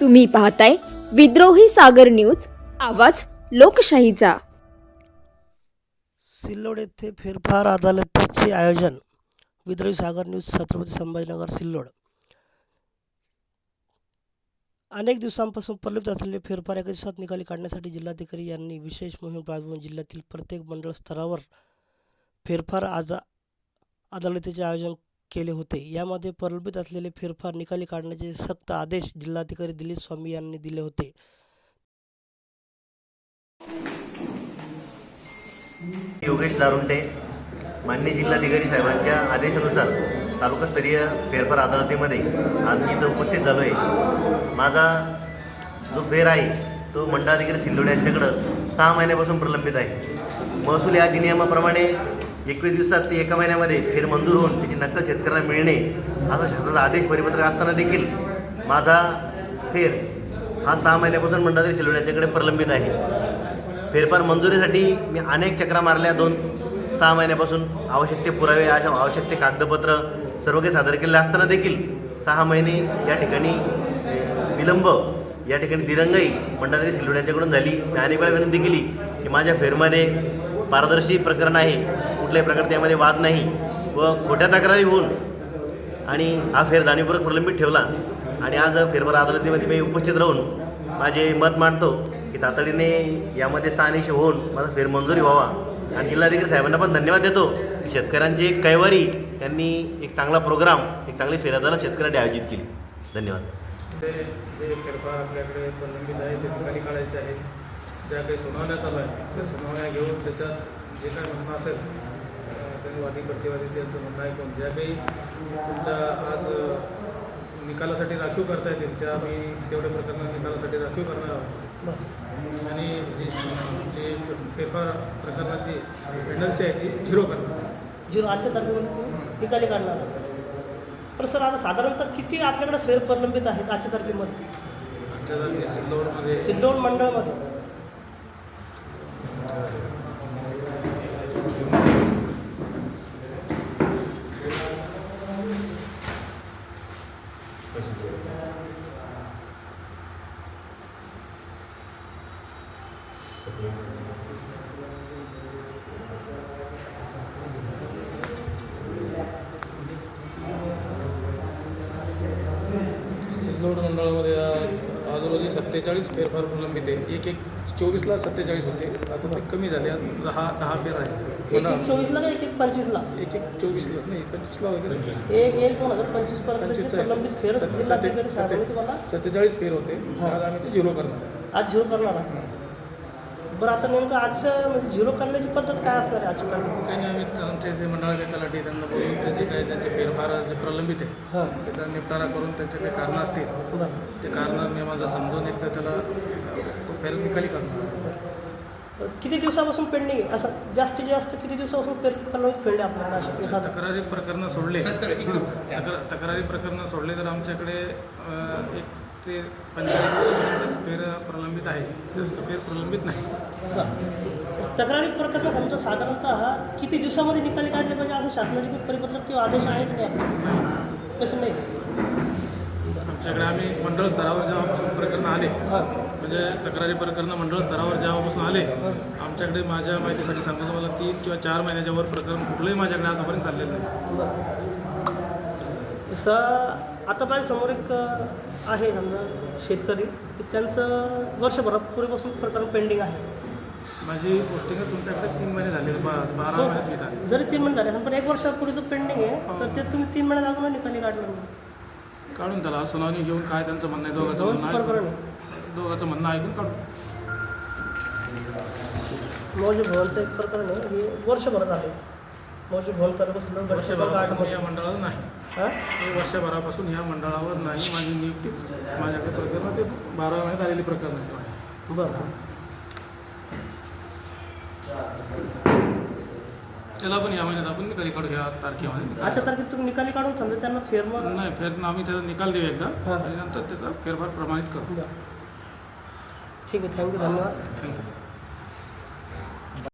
तुम्ही पाहताय विद्रोही सागर न्यूज आवाज लोकशाहीचा. सिल्लोड येथे फेरफार अदालतीचे आयोजन. विद्रोही सागर न्यूज छत्रपती संभाजीनगर सिल्लोड. अनेक दिवसांपासून प्रलुप्त असलेले फेरफार एका दिवसात निकाली काढण्यासाठी जिल्हाधिकारी यांनी विशेष मोहीम राबवून जिल्ह्यातील प्रत्येक मंडळ स्तरावर फेरफार आजा अदालतीचे आयोजन केले होते. यामध्ये प्रलंबित असलेले फेरफार निकाली काढण्याचे सक्त आदेश जिल्हाधिकारी दिलीप स्वामी यांनी दिले होते. योगेश दारुंटे मान्य जिल्हाधिकारी साहेबांच्या आदेशानुसार तालुकास्तरीय फेरफार अदालतीमध्ये आज मी इथं उपस्थित झालो आहे माझा जो फेर आहे तो मंडळाधिकारी सिल्लोड यांच्याकडं सहा महिन्यापासून प्रलंबित आहे. महसूल या अधिनियमाप्रमाणे एकवीस दिवसात ती एका महिन्यामध्ये फेर मंजूर होऊन त्याची नक्कल शेतकऱ्याला मिळणे असा शासनाचा आदेश परिपत्रक असताना देखील माझा फेर हा सहा महिन्यापासून मंडळाधिकारी सिल्लोड प्रलंबित आहे. फेरफार मंजुरीसाठी मी अनेक चक्रा मारल्या. दोन सहा महिन्यापासून आवश्यक ते पुरावे अशा आवश्यक ते कागदपत्र सर्व काही सादर केले असताना देखील सहा महिने या ठिकाणी विलंब या ठिकाणी दिरंगाई मंडळाधिकारी सिलवण्याच्याकडून झाली. मी अनेक वेळा विनंती केली की माझ्या फेरमध्ये पारदर्शी प्रकरण आहे. कुठल्याही प्रकारे त्यामध्ये वाद नाही व खोट्या तक्रारी होऊन आणि हा फेर जाणीवपूर्वक प्रलंबित ठेवला. आणि आज फेरभर अदालतीमध्ये मी उपस्थित राहून माझे मत मांडतो की तातडीने यामध्ये सहानिशी होऊन माझा फेरमंजुरी व्हावा. आणि जिल्हाधिकारी साहेबांना पण धन्यवाद देतो की शेतकऱ्यांची एक कैवारी त्यांनी एक चांगला प्रोग्राम एक चांगली फेर शेतकऱ्यांनी आयोजित केली. धन्यवाद. जे फेरफार आपल्याकडे प्रलंबित आहे ते निकाली काढायचे आहेत. ज्या काही सुनावण्या चालू आहेत त्या सुनावण्या घेऊन त्याच्यात जे काही म्हणणं असेल अं, त्यांनी वादी प्रतिवादीचे यांचं म्हणणं ऐकून ज्या काही तुमच्या आज निकालासाठी राखीव करता येतील. त्या आम्ही तेवढ्या प्रकरणं निकालासाठी राखीव करणार आहोत. आणि जी जी फेरफार प्रकरणाची पेंडन्सी आहे ती झिरो करणार. झिरो आजच्या तारखेमध्ये निकाली काढणार. पण सर आता साधारणतः किती आपल्याकडे फेर प्रलंबित आहेत आजच्या तारखेमध्ये? आजच्या जाती सिल्लोडमध्ये सिल्लोड मंडळामध्ये. सिल्लोड मंडळामध्ये आज आज रोजी सत्तेचाळीस फेरफार प्रलंबित आहे. एक एक चोवीसला सत्तेचाळीस होते. आता ते कमी झाले. दहा दहा फेर आहे एक एक चोवीसला का एक एक पंचवीसला? एक एक चोवीसला. नाही पंचवीसला वगैरे. एक एक दोन हजार पंचवीस आहे. प्रलंबित फेर सत्तेचाळीस फेर होते. आज आम्ही ते झिरो करणार आहे. आज झिरो करणार आहात बरं आता नेमकं आजचं म्हणजे झिरो करण्याची पद्धत काय असणार आहे आजच्या तारखेमध्ये काही नाही आम्ही आमचे जे मंडळाचे तलाठी त्यांना बोलून ते जे काही त्यांचे फेरफार जे प्रलंबित आहे हां. त्याचा निपटारा करून त्यांचे काही कारणं असतील ते कारणं नियमाचं समजून एकदा त्याला तो फेर निकाली करणार किती दिवसापासून पेंडिंग आहे? असं जास्तीत जास्त किती दिवसापासून पेर प्रलंबित फेडले आपल्याला तक्रारी प्रकरणं सोडले. तक्रा तक्रारी प्रकरणं सोडले तर आमच्याकडे एक ते दिवसापर्यंतच फेर प्रलंबित आहे. जास्त फेर प्रलंबित नाही. तक्रारी प्रकरण समजा साधारणतः किती दिवसामध्ये निकाली काढले पाहिजे? असं शासनाचे काही परिपत्रक किंवा आदेश आहेत का? तसं नाही. आमच्याकडे आम्ही मंडळ स्तरावर जेव्हापासून प्रकरणं आले म्हणजे तक्रारी प्रकरणं मंडळ स्तरावर जेव्हापासून आले आमच्याकडे माझ्या माहितीसाठी सांगतो मला तीन किंवा चार महिन्याच्या वर प्रकरण कुठलंही माझ्याकडे आतापर्यंत चाललेलं नाही. आता माझ्यासमोर एक आहे समजा शेतकरी. की त्यांचं वर्षभरापूर्वीपासून प्रकरण पेंडिंग आहे. माझी पोस्टिंग तुमच्याकडे तीन महिने झाले बा बारा येत आहे जरी तीन महिने झाले पण एक वर्षापूर्वीचं पेंडिंग आहे तर ते तुम्ही तीन महिन्यात अजून निकाली काढलं नाही. काढून त्याला सुनावणी घेऊन काय त्यांचं म्हणणं आहे दोघांचं दोनचं म्हणणं प्रकरण ऐकून. आहे. दोघांचं म्हणणं ऐकून काढू मौजे भवनचं एक प्रकरण आहे हे वर्षभर झाले. मौजे भवन तालुका वर्षभरापासून या मंडळावर नाही. मी वर्षभरापासून या मंडळावर नाही. माझी नियुक्तीच माझ्याकडे प्रकरण ते बारा महिन्यात आलेली प्रकरण आहे. बरं. त्याला पण या महिन्यात आपण निकाली काढू. ह्या तारखेमध्ये आजच्या तारखेत तुम्ही निकाली काढून थांबले त्यांना फेर मग नाही फेर आम्ही त्याचा निकाल देऊ एकदा. आणि नंतर त्याचा फेरफार प्रमाणित करू. ठीक आहे थँक्यू धन्यवाद. थँक्यू.